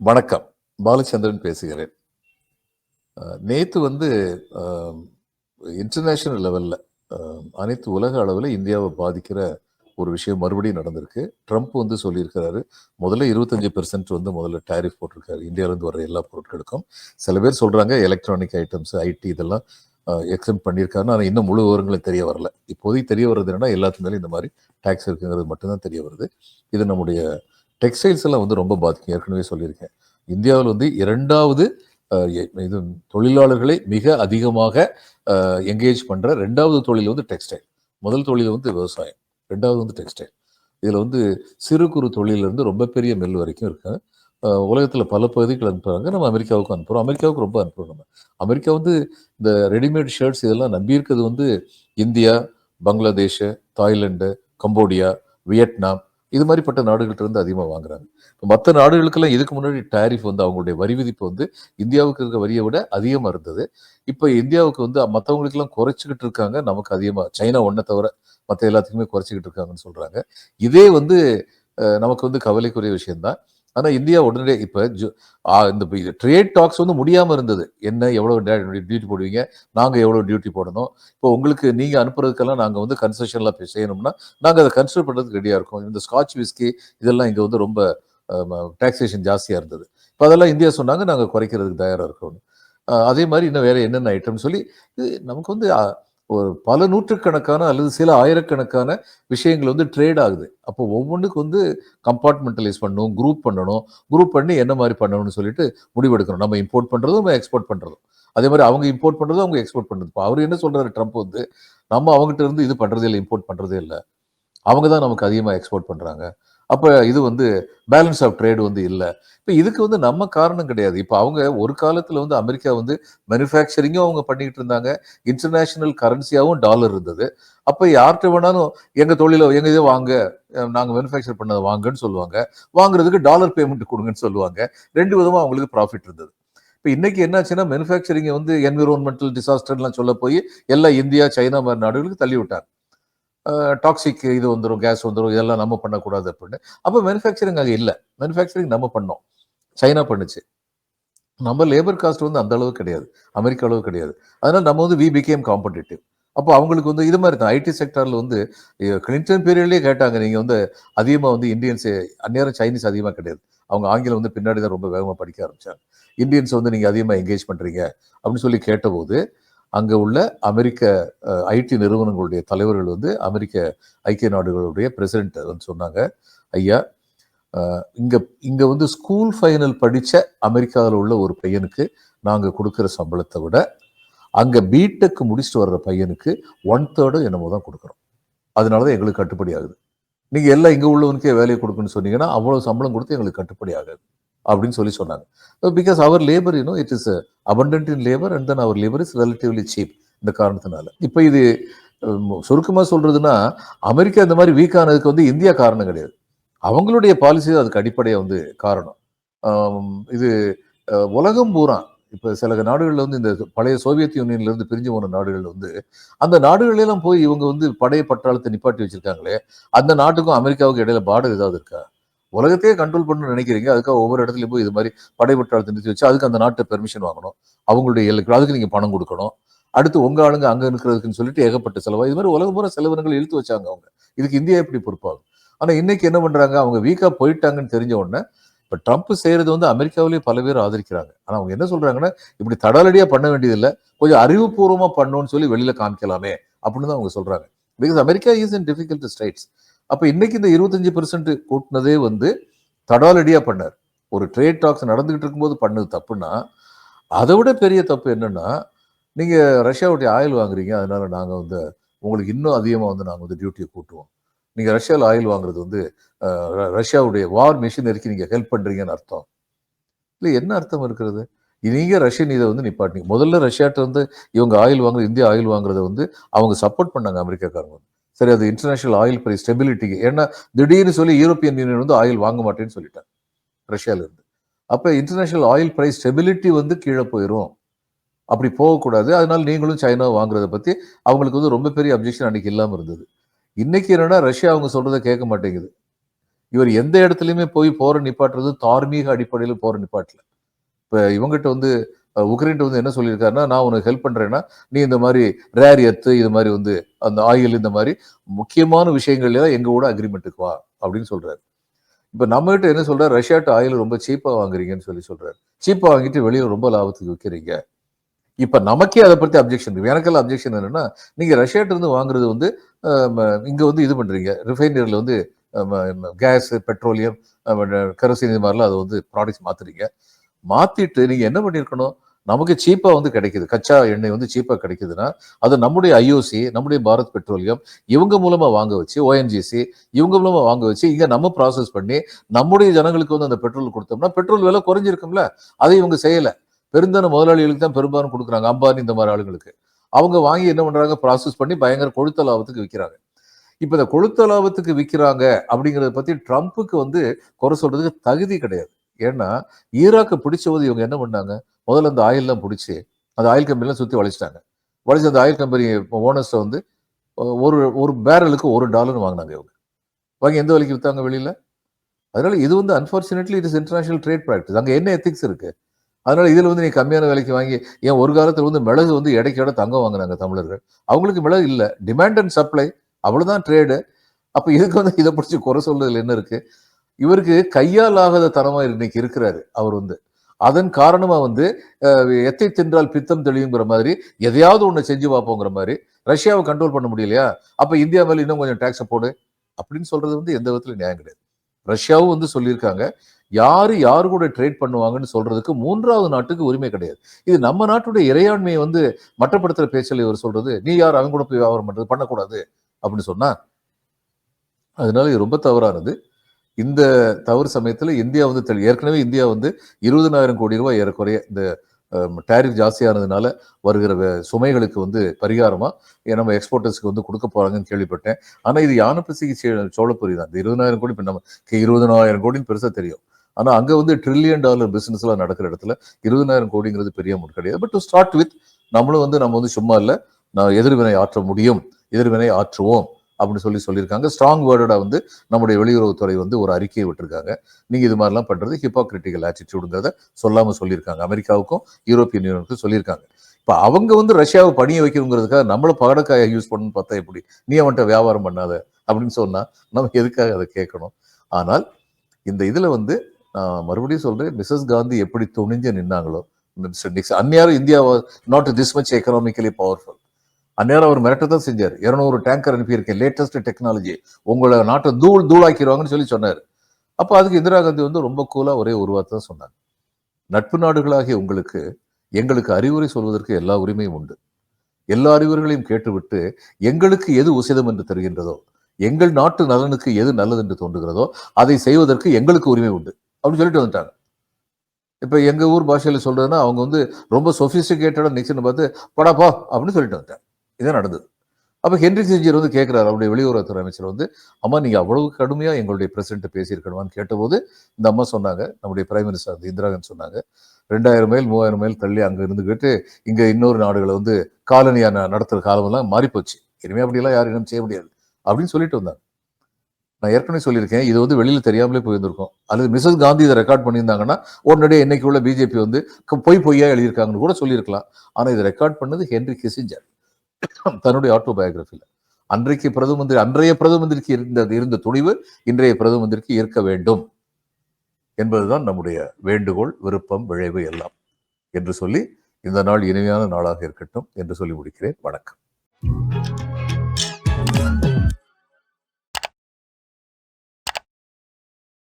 வணக்கம். பாலச்சந்திரன் பேசுகிறேன். நேற்று வந்து இன்டர்நேஷ்னல் லெவலில் அனைத்து உலக அளவில் இந்தியாவை பாதிக்கிற ஒரு விஷயம் மறுபடியும் நடந்திருக்கு. ட்ரம்ப் வந்து சொல்லியிருக்கிறாரு முதல்ல இருபத்தஞ்சு பெர்சன்ட் வந்து முதல்ல டேரிஃப் போட்டிருக்காரு. இந்தியாவிலேருந்து வர எல்லா பொருட்களுக்கும். சில பேர் சொல்கிறாங்க எலக்ட்ரானிக் ஐட்டம்ஸ் ஐடி இதெல்லாம் எக்ஸம் பண்ணியிருக்காருன்னு. ஆனால் இன்னும் முழு விவரங்களும் தெரிய வரல. இப்போதைக்கு தெரிய வர்றது என்னன்னா எல்லாத்து இந்த மாதிரி டேக்ஸ் இருக்குங்கிறது மட்டும்தான் தெரிய வருது. இது நம்முடைய டெக்ஸ்டைல்ஸ் எல்லாம் வந்து ரொம்ப பாதிக்கும். ஏற்கனவே சொல்லியிருக்கேன். இந்தியாவில் வந்து இரண்டாவது இது தொழிலாளர்களை மிக அதிகமாக என்கேஜ் பண்ணுற ரெண்டாவது தொழில் வந்து டெக்ஸ்டைல். முதல் தொழில் வந்து விவசாயம். ரெண்டாவது வந்து டெக்ஸ்டைல். இதில் வந்து சிறு குறு தொழிலிருந்து ரொம்ப பெரிய மில் வரைக்கும் இருக்குது உலகத்தில் பல பகுதிகள் அனுப்புகிறாங்க நம்ம அமெரிக்காவுக்கு அனுப்புகிறோம் அமெரிக்காவுக்கு ரொம்ப அனுப்புகிறோம் நம்ம. அமெரிக்கா வந்து இந்த ரெடிமேட் ஷர்ட்ஸ் இதெல்லாம் நம்பியிருக்கிறது வந்து India Bangladesh Thailand Cambodia Vietnam இது மாதிரிப்பட்ட நாடுகள்கிட்ட இருந்து அதிகமாக வாங்குறாங்க. இப்போ மற்ற நாடுகளுக்கெல்லாம் இதுக்கு முன்னாடி டாரிஃப் வந்து அவங்களுடைய வரி விதிப்பு வந்து இந்தியாவுக்கு இருக்க வரியை விட அதிகமாக இருந்தது. இப்போ இந்தியாவுக்கு வந்து மற்றவங்களுக்கெல்லாம் குறைச்சிக்கிட்டு இருக்காங்க. நமக்கு அதிகமாக சைனா ஒன்றை தவிர மற்ற எல்லாத்துக்குமே குறைச்சிக்கிட்டு இருக்காங்கன்னு சொல்கிறாங்க இதே வந்து நமக்கு வந்து கவலைக்குரிய விஷயம்தான். ஆனால் இந்தியா உடனே இப்போ இந்த ட்ரேட் டாக்ஸ் வந்து முடியாமல் இருந்தது. என்ன எவ்வளோ டியூட்டி போடுவீங்க? நாங்கள் எவ்வளோ டியூட்டி போடணும்? இப்போ உங்களுக்கு நீங்கள் அனுப்புறதுக்கெல்லாம் நாங்கள் வந்து கன்செஷன்லாம் செய்யணும்னா நாங்கள் அதை கன்சிடர் பண்ணுறதுக்கு ரெடியாக இருக்கோம். இந்த ஸ்காட்ச் விஸ்கி இதெல்லாம் இங்கே வந்து ரொம்ப டாக்ஸேஷன் ஜாஸ்தியாக இருந்தது. இப்போ அதெல்லாம் இந்தியா சொன்னாங்க நாங்கள் குறைக்கிறதுக்கு தயாராக இருக்கோம் அதே மாதிரி இன்னும் வேறு என்னென்ன ஐட்டம் சொல்லி இது நமக்கு வந்து ஒரு பல நூற்றுக்கணக்கான அல்லது சில ஆயிரக்கணக்கான விஷயங்கள் வந்து ட்ரேட் ஆகுது. அப்போ ஒவ்வொன்றுக்கு வந்து கம்பார்ட்மெண்டலைஸ் பண்ணணும் குரூப் பண்ணணும். குரூப் பண்ணி என்ன மாதிரி பண்ணணும்னு சொல்லிட்டு முடிவெடுக்கணும். நம்ம இம்போர்ட் பண்ணுறதும் நம்ம எக்ஸ்போர்ட் பண்ணுறதும் அதே மாதிரி அவங்க இம்போர்ட் பண்ணுறதும் அவங்க எக்ஸ்போர்ட் பண்ணுறது இப்போ அவர் என்ன சொல்கிறாரு ட்ரம்ப் வந்து நம்ம அவங்ககிட்ட இருந்து இது பண்ணுறதே இல்லை இம்போர்ட் பண்ணுறதே இல்லை. அவங்க தான் நமக்கு அதிகமாக எக்ஸ்போர்ட் பண்ணுறாங்க அப்போ இது வந்து பேலன்ஸ் ஆஃப் ட்ரேடு வந்து இல்லை. இப்போ இதுக்கு வந்து நம்ம காரணம் கிடையாது. இப்போ அவங்க ஒரு காலத்தில் வந்து அமெரிக்கா வந்து மேனுஃபேக்சரிங்கும் அவங்க பண்ணிக்கிட்டு இருந்தாங்க. இன்டர்நேஷ்னல் கரன்சியாகவும் டாலர் இருந்தது. அப்போ யார்கிட்ட வேணாலும் எங்கள் தொழிலை எங்கள் இதை வாங்க நாங்கள் மேனுஃபேக்சர் பண்ணதை வாங்கன்னு சொல்லுவாங்க. வாங்குறதுக்கு டாலர் பேமெண்ட் கொடுங்கன்னு சொல்லுவாங்க. ரெண்டு விதமாக அவங்களுக்கு ப்ராஃபிட் இருந்தது. இப்போ இன்றைக்கி என்னாச்சுன்னா மேனுஃபேக்சரிங்கை வந்து என்விரான்மெண்டல் டிசாஸ்டர்லாம் சொல்ல போய் எல்லாம் இந்தியா சைனா மாதிரி நாடுகளுக்கு தள்ளி விட்டாங்க. டாக்ஸிக் இது வந்துடும் கேஸ் வந்துடும் இதெல்லாம் நம்ம பண்ணக்கூடாது அப்படின்னு. அப்போ மேனுஃபேக்சரிங் அங்கே இல்லை. மேனுஃபேக்சரிங் நம்ம பண்ணோம். சைனா பண்ணுச்சு. நம்ம லேபர் காஸ்ட் வந்து அந்த அளவு கிடையாது. அமெரிக்கா அளவு கிடையாது. அதனால் நம்ம வந்து வி பிகேம் காம்படிட்டிவ் அப்போ அவங்களுக்கு வந்து இது மாதிரி தான். ஐடி செக்டரில் வந்து கிளின்டன் பீரியட்லேயே கேட்டாங்க. நீங்கள் வந்து அதிகமாக வந்து இந்தியன்ஸ் அந்நேரம் சைனீஸ் அதிகமாக கிடையாது. அவங்க ஆங்கிலம் வந்து பின்னாடி தான் ரொம்ப வேகமாக படிக்க ஆரம்பித்தாங்க இந்தியன்ஸ் வந்து நீங்கள் அதிகமாக என்கேஜ் பண்ணுறீங்க அப்படின்னு சொல்லி கேட்டபோது அங்கே உள்ள அமெரிக்க ஐடி நிறுவனங்களுடைய தலைவர்கள் வந்து அமெரிக்க ஐக்கிய நாடுகளுடைய பிரசிடென்ட் வந்து சொன்னாங்க. ஐயா இங்கே இங்கே வந்து ஸ்கூல் ஃபைனல் படித்த அமெரிக்காவில் உள்ள ஒரு பையனுக்கு நாங்கள் கொடுக்குற சம்பளத்தை விட அங்கே பிடெக் முடிச்சுட்டு வர்ற பையனுக்கு ஒன் தேர்டு என்னமோ தான் கொடுக்குறோம் அதனால தான் எங்களுக்கு கட்டுப்படி ஆகுது. நீங்கள் எல்லாம் இங்கே உள்ளவனுக்கே வேலையை கொடுக்குன்னு சொன்னீங்கன்னா அவ்வளோ சம்பளம் கொடுத்து எங்களுக்கு கட்டுப்படி ஆகாது. அப்படின்னு சொல்லி சொன்னாங்க. Because our labour you know it is abundant in labour and then our labour is relatively cheap இந்த காரணத்தினால. இப்போ இது um, சுருக்கமாக சொல்றதுன்னா அமெரிக்கா இந்த மாதிரி வீக் ஆனதுக்கு வந்து இந்தியா காரணம் கிடையாது. அவங்களுடைய பாலிசி அதுக்கு அடிப்படையாக வந்து காரணம். இது உலகம் பூரா இப்போ சில நாடுகளில் வந்து இந்த பழைய சோவியத் யூனியன்லேருந்து பிரிஞ்சு போன நாடுகள் வந்து அந்த நாடுகளெல்லாம் போய் இவங்க வந்து படைய பட்டாளத்தை நிப்பாட்டி வச்சிருக்காங்களே அந்த நாட்டுக்கும் அமெரிக்காவுக்கும் இடையில பார்டர் ஏதாவது இருக்கா? உலகத்தையே கண்ட்ரோல் பண்ணணும்னு நினைக்கிறீங்க. அதுக்காக ஒவ்வொரு இடத்துலயும் போய் இது மாதிரி படை பட்டாளத்தை நிறுத்தி வச்சு அதுக்கு அந்த நாட்டை பெர்மிஷன் வாங்கணும். அவங்களுடைய எல்லைக்கு அதுக்கு நீங்க பணம் கொடுக்கணும். அடுத்து உங்க ஆளுங்க அங்க இருக்கிறதுக்குன்னு சொல்லிட்டு ஏகப்பட்ட செலவா. இது மாதிரி உலகம் பூரா செலவினங்கள் இழுத்து வச்சாங்க அவங்க. இதுக்கு இந்தியா எப்படி பொறுப்பாகும்? ஆனா இன்னைக்கு என்ன பண்றாங்க? அவங்க வீக்கா போயிட்டாங்கன்னு தெரிஞ்ச உடனே இப்ப ட்ரம்ப் செய்யறது வந்து அமெரிக்காவிலேயே பல பேர் ஆதரிக்கிறாங்க. ஆனா அவங்க என்ன சொல்றாங்கன்னா இப்படி தடாலடியா பண்ண வேண்டியதில்லை. கொஞ்சம் அறிவுபூர்வமா பண்ணணும்னு சொல்லி வெளியில காமிக்கலாமே அப்படின்னு தான் அவங்க சொல்றாங்க. Because America is in difficult states அப்போ இன்னைக்கு இந்த இருபத்தஞ்சு பெர்சன்ட் கூட்டினதே வந்து தடாலடியாக பண்ணார். ஒரு ட்ரேட் டாக்ஸ் நடந்துகிட்டு இருக்கும்போது பண்ணது தப்புன்னா அதை விட பெரிய தப்பு என்னன்னா நீங்கள் ரஷ்யாவுடைய ஆயில் வாங்குறீங்க அதனால நாங்கள் வந்து உங்களுக்கு இன்னும் அதிகமாக வந்து நாங்கள் வந்து டியூட்டியை கூட்டுவோம். நீங்கள் ரஷ்யாவில் ஆயில் வாங்குறது வந்து ரஷ்யாவுடைய வார் மிஷினரிக்கு நீங்கள் ஹெல்ப் பண்ணுறீங்கன்னு அர்த்தம். இல்லை என்ன அர்த்தம் இருக்கிறது? நீங்கள் ரஷ்யன் இதை வந்து நிப்பாட்டினீங்க. முதல்ல ரஷ்யாட்ட வந்து இவங்க ஆயில் வாங்குறது இந்தியா ஆயில் வாங்குறத வந்து அவங்க சப்போர்ட் பண்ணாங்க அமெரிக்காக்காரங்க வந்து. சரி அது இன்டர்நேஷனல் ஆயில் பிரைஸ் ஸ்டெபிலிட்டிக்கு ஏன்னா திடீர்னு சொல்லி யூரோப்பியன் யூனியன் வந்து ஆயில் வாங்க மாட்டேன்னு சொல்லிட்டாங்க ரஷ்யால இருந்து இன்டர்நேஷனல் ஆயில் பிரைஸ் ஸ்டெபிலிட்டி வந்து கீழே போயிடும் அப்படி போகக்கூடாது. அதனால நீங்களும் சைனா வாங்குறத பற்றி அவங்களுக்கு வந்து ரொம்ப பெரிய அப்ஜெக்ஷன் அன்னைக்கு இல்லாமல் இருந்தது. இன்னைக்கு என்னன்னா ரஷ்யா அவங்க சொல்றதை கேட்க மாட்டேங்குது. இவர் எந்த இடத்துலையுமே போய் போற நிப்பாட்டுறது தார்மீக அடிப்படையில் போற நிப்பாட்டல. இப்போ இவங்ககிட்ட வந்து உக்ரைன்ட்டு வந்து என்ன சொல்லியிருக்காருன்னா நான் உனக்கு ஹெல்ப் பண்றேன்னா நீ இந்த மாதிரி ரேர் எர்த்து இது மாதிரி வந்து அந்த ஆயில் இந்த மாதிரி முக்கியமான விஷயங்கள்ல தான் எங்க கூட அக்ரிமெண்ட்டுக்கு வா அப்படின்னு சொல்றாரு. இப்ப நம்ம கிட்ட என்ன சொல்கிறார் ரஷ்யாட்டு ஆயில் ரொம்ப சீப்பா வாங்குறீங்கன்னு சொல்லி சொல்றாரு. சீப்பா வாங்கிட்டு வெளியே ரொம்ப லாபத்துக்கு விற்கிறீங்க இப்ப நமக்கே அதை பத்தி அப்ஜெக்ஷன் இருக்கு. எனக்கெல்லாம் அப்ஜெக்ஷன் என்னன்னா நீங்க ரஷ்யாட்டிருந்து வாங்குறது வந்து இங்கே இங்க வந்து இது பண்றீங்க. ரிஃபைனரியில் வந்து கேஸ் பெட்ரோலியம் கரோசின் இது மாதிரிலாம் அதை வந்து ப்ராடக்ட்ஸ் மாத்துறீங்க. மாத்திட்டு நீங்க என்ன பண்ணிருக்கணும்? நமக்கு சீப்பாக வந்து கிடைக்குது. கச்சா எண்ணெய் வந்து சீப்பாக கிடைக்குதுன்னா அது நம்முடைய ஐஓசி நம்முடைய பாரத் பெட்ரோலியம் இவங்க மூலமாக வாங்க வச்சு ஓஎன்ஜிசி இவங்க மூலமாக வாங்க வச்சு இங்கே நம்ம ப்ராசஸ் பண்ணி நம்முடைய ஜனங்களுக்கு வந்து அந்த பெட்ரோல் கொடுத்தோம்னா பெட்ரோல் விலை குறைஞ்சிருக்கும்ல? அதை இவங்க செய்யலை. பெருந்தான முதலாளிகளுக்கு தான் பெரும்பாலும் கொடுக்குறாங்க. அம்பானி இந்த மாதிரி ஆளுங்களுக்கு. அவங்க வாங்கி என்ன பண்ணுறாங்க ப்ராசஸ் பண்ணி பயங்கர கொழுத்த லாபத்துக்கு விற்கிறாங்க இப்போ இந்த கொழுத்த லாபத்துக்கு விற்கிறாங்க அப்படிங்கிறத பற்றி ட்ரம்ப்புக்கு வந்து குறை சொல்கிறதுக்கு தகுதி கிடையாது. ஏன்னா ஈராக்கு பிடிச்ச போது இவங்க என்ன பண்ணாங்க? முதல்ல அந்த ஆயில்லாம் பிடிச்சி அந்த ஆயில் கம்பெனிலாம் சுற்றி வளைச்சிட்டாங்க. வளைச்சி அந்த ஆயில் கம்பெனி ஓனர்ஸை வந்து ஒரு ஒரு பேரலுக்கு ஒரு டாலர்னு வாங்கினாங்க இவங்க. வாங்கி எந்த விலைக்கு விற்றாங்க வெளியில? அதனால இது வந்து unfortunately it is international trade practice அங்கே என்ன எத்திக்ஸ் இருக்குது அதனால இதில் வந்து நீ கம்மியான விலைக்கு வாங்கி ஏன் ஒரு காலத்தில் வந்து மிளகு வந்து இடைக்கோட தங்கம் வாங்கினாங்க தமிழர்கள். அவங்களுக்கு மிளகு இல்லை. டிமாண்ட் அண்ட் சப்ளை அவ்வளோதான் ட்ரேடு அப்போ இதுக்கு வந்து இதை பிடிச்சி குறை சொல்றதுல என்ன இருக்கு? இவருக்கு கையால் ஆகாத தரமா இன்னைக்கு இருக்கிறாரு அவர் வந்து. அதன் காரணமா வந்து எத்தை தின்றால் பித்தம் தெளிவுங்கிற மாதிரி எதையாவது ஒன்று செஞ்சு பார்ப்போங்கிற மாதிரி ரஷ்யாவை கண்ட்ரோல் பண்ண முடியலையா? அப்ப இந்தியா மேல இன்னும் கொஞ்சம் டேக்ஸை போடு அப்படின்னு சொல்றது வந்து எந்த விதத்துல நியாயம் கிடையாது. ரஷ்யாவும் வந்து சொல்லியிருக்காங்க யாரு யாரு கூட ட்ரேட் பண்ணுவாங்கன்னு சொல்றதுக்கு மூன்றாவது நாட்டுக்கு உரிமை கிடையாது. இது நம்ம நாட்டுடைய இறையாண்மையை வந்து மட்டப்படுத்துற பேச்சில் இவர் சொல்றது நீ யார்? அவங்க கூட போய் வியாபாரம் பண்றது பண்ணக்கூடாது. அப்படின்னு சொன்னா அதனால இது ரொம்ப தவறானது. இந்த தவறு சமயத்தில் இந்தியா வந்து தெளி- ஏற்கனவே இந்தியா வந்து இருபதனாயிரம் கோடி ரூபாய் ஏறக்குறைய இந்த டேரிஃப் ஜாஸ்தியானதுனால வருகிற சுமைகளுக்கு வந்து பரிகாரமாக ஏ, நம்ம எக்ஸ்போர்ட்டர்ஸ்க்கு வந்து கொடுக்க போகிறாங்கன்னு கேள்விப்பட்டேன். ஆனால் இது யானப்பசிக்கு சோழப்பூரி தான். இந்த இருபதனாயிரம் கோடி இப்போ நமக்கு இருபதனாயிரம் கோடின்னு பெருசாக தெரியும். ஆனால் அங்கே வந்து ட்ரில்லியன் டாலர் பிஸ்னஸ்லாம் நடக்கிற இடத்துல இருபதனாயிரம் கோடிங்கிறது பெரிய அமௌண்ட் கிடையாது. பட் டு ஸ்டார்ட் வித் நம்மளும் வந்து நம்ம வந்து சும்மா இல்லை நான் எதிர்வினை ஆற்ற முடியும் எதிர்வினை ஆற்றுவோம். அப்படின்னு சொல்லி சொல்லியிருக்காங்க. ஸ்ட்ராங் வேர்டடாக வந்து நம்முடைய வெளியுறவுத்துறை வந்து ஒரு அறிக்கையை விட்டுருக்காங்க. நீங்கள் இது மாதிரிலாம் பண்ணுறது ஹிப்போக்ரிட்டிக்கல் ஆட்டிடியூடுங்கிறத சொல்லாமல் சொல்லியிருக்காங்க. அமெரிக்காவுக்கும் யூரோப்பியன் யூனியனுக்கும் சொல்லியிருக்காங்க. இப்போ அவங்க வந்து ரஷ்யாவை பணிய வைக்கணுங்கிறதுக்காக நம்மள பகடக்காயை யூஸ் பண்ணணும்னு பார்த்தா எப்படி? நீ அவன்கிட்ட வியாபாரம் பண்ணாத அப்படின்னு சொன்னால் நம்ம எதுக்காக அதை கேட்கணும்? ஆனால் இந்த இதில் வந்து நான் மறுபடியும் சொல்கிறேன் மிஸ்ஸஸ் காந்தி எப்படி துணிஞ்சு நின்னாங்களோ mister Nixon அந்நியாரும் India not this much economically powerful அந்நேரம் அவர் மிரட்டத்தான் செஞ்சார். இரநூறு டேங்கர் அனுப்பியிருக்கேன் லேட்டஸ்ட் டெக்னாலஜி உங்களை நாட்டை தூள் தூளாக்கிடுவாங்கன்னு சொல்லி சொன்னார். அப்போ அதுக்கு இந்திரா காந்தி வந்து ரொம்ப கூலாக ஒரே ஒரு வார்த்தை தான் சொன்னாங்க. நட்பு நாடுகளாகிய உங்களுக்கு எங்களுக்கு அறிவுரை சொல்வதற்கு எல்லா உரிமையும் உண்டு. எல்லா அறிவுரைகளையும் கேட்டுவிட்டு எங்களுக்கு எது உசிதம் என்று தெரிகின்றதோ எங்கள் நாட்டு நலனுக்கு எது நல்லது என்று தோன்றுகிறதோ அதை செய்வதற்கு எங்களுக்கு உரிமை உண்டு. அப்படின்னு சொல்லிட்டு வந்துட்டாங்க. இப்போ எங்கள் ஊர் பாஷையில் சொல்கிறதுன்னா அவங்க வந்து ரொம்ப சொஃபிஸ்டிகேட்டடாக நிக்சன் பார்த்து படாப்பா அப்படின்னு சொல்லிட்டு வந்துட்டாங்க. இதான் நடந்தது. அப்போ ஹென்ரி கிசிஞ்சர் வந்து கேட்குறாரு அவருடைய வெளியுறவுத்துறை அமைச்சர் வந்து அம்மா நீங்கள் அவ்வளவு கடுமையாக எங்களுடைய பிரசிடண்ட் பேசியிருக்கணுமான்னு கேட்டபோது இந்த அம்மா சொன்னாங்க நம்முடைய பிரைம் மினிஸ்டர் வந்து சொன்னாங்க ரெண்டாயிரம் மைல் மூவாயிரம் மைல் தள்ளி அங்கே இருந்துக்கிட்டு இங்கே இன்னொரு நாடுகளை வந்து காலனியாக நடத்துகிற காலமெல்லாம் மாறிப்போச்சு. இனிமேல் அப்படிலாம் யாரும் இன்னும் செய்ய முடியாது. அப்படின்னு சொல்லிட்டு வந்தாங்க. நான் ஏற்கனவே சொல்லியிருக்கேன் இது வந்து வெளியில் தெரியாமலே போயிருந்திருக்கும். அல்லது மிஸ்ஸஸ் காந்தி இதை ரெக்கார்ட் பண்ணியிருந்தாங்கன்னா உடனடியே இன்னைக்கு உள்ள பிஜேபி வந்து பொய் பொய்யா எழுதியிருக்காங்கன்னு கூட சொல்லியிருக்கலாம். ஆனால் இதை ரெக்கார்ட் பண்ணது ஹென்ரி கிசிஞ்சர். தன்னுடைய ஆட்டோபயோகிராஃபில அன்றைக்கு பிரதம மந்திரி அன்றைய பிரதம மந்திரிக்கு இருந்த இருந்த துணிவு இன்றைய பிரதம மந்திரிக்கு இருக்க வேண்டும். என்பதுதான் நம்முடைய வேண்டுகோள் விருப்பம் விளைவு எல்லாம். என்று சொல்லி இந்த நாள் இனிமையான நாளாக இருக்கட்டும் என்று சொல்லி முடிக்கிறேன். வணக்கம்.